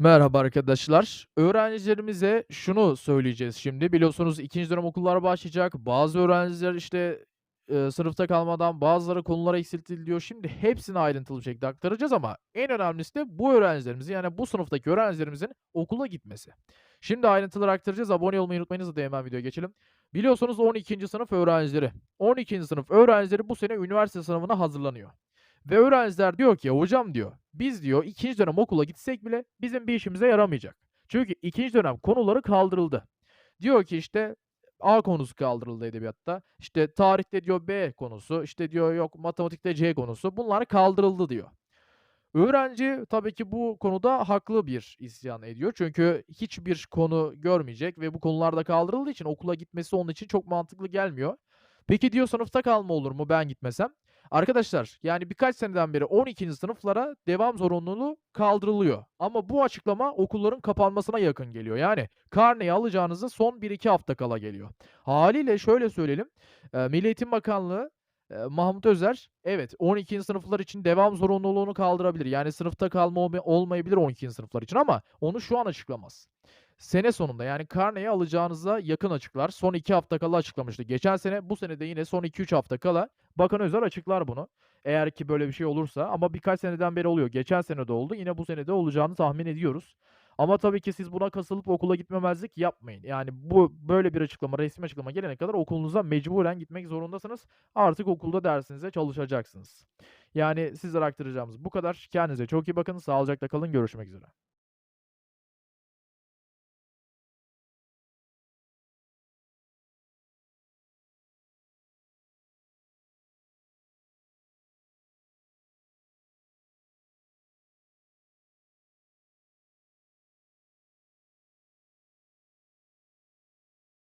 Merhaba arkadaşlar. Öğrencilerimize şunu söyleyeceğiz şimdi. Biliyorsunuz ikinci dönem okullar başlayacak. Bazı öğrenciler işte e, sınıfta kalmadan bazıları konulara eksiltiliyor. Şimdi hepsini ayrıntılı bir şekilde aktaracağız ama en önemlisi de bu öğrencilerimizin yani bu sınıftaki öğrencilerimizin okula gitmesi. Şimdi ayrıntıları aktaracağız. Abone olmayı unutmayınız da hemen videoya geçelim. Biliyorsunuz 12. sınıf öğrencileri. 12. sınıf öğrencileri bu sene üniversite sınavına hazırlanıyor. Ve öğrenciler diyor ki hocam diyor biz diyor ikinci dönem okula gitsek bile bizim bir işimize yaramayacak. Çünkü ikinci dönem konuları kaldırıldı. Diyor ki işte A konusu kaldırıldı edebiyatta. İşte tarihte diyor B konusu, işte diyor yok matematikte C konusu. Bunlar kaldırıldı diyor. Öğrenci tabii ki bu konuda haklı bir isyan ediyor. Çünkü hiçbir konu görmeyecek ve bu konular da kaldırıldığı için okula gitmesi onun için çok mantıklı gelmiyor. Peki diyor sınıfta kalma olur mu ben gitmesem? Arkadaşlar yani birkaç seneden beri 12. sınıflara devam zorunluluğu kaldırılıyor. Ama bu açıklama okulların kapanmasına yakın geliyor. Yani karneyi alacağınızda son 1-2 hafta kala geliyor. Haliyle şöyle söyleyelim. Milli Eğitim Bakanlığı Mahmut Özer, evet 12. sınıflar için devam zorunluluğunu kaldırabilir. Yani sınıfta kalma olma olmayabilir 12. sınıflar için ama onu şu an açıklamaz. Sene sonunda yani karneyi alacağınıza yakın açıklar. Son 2 hafta kala açıklamıştı. Geçen sene, bu sene de yine son 2-3 hafta kala Bakan Özer açıklar bunu. Eğer ki böyle bir şey olursa ama birkaç seneden beri oluyor. Geçen sene de oldu. Yine bu sene de olacağını tahmin ediyoruz. Ama tabii ki siz buna kasılıp okula gitmemezlik yapmayın. Yani bu böyle bir açıklama, resmi açıklama gelene kadar okulunuza mecburen gitmek zorundasınız. Artık okulda dersinize çalışacaksınız. Yani sizlere aktaracağımız bu kadar. Kendinize çok iyi bakın. Sağlıcakla kalın. Görüşmek üzere.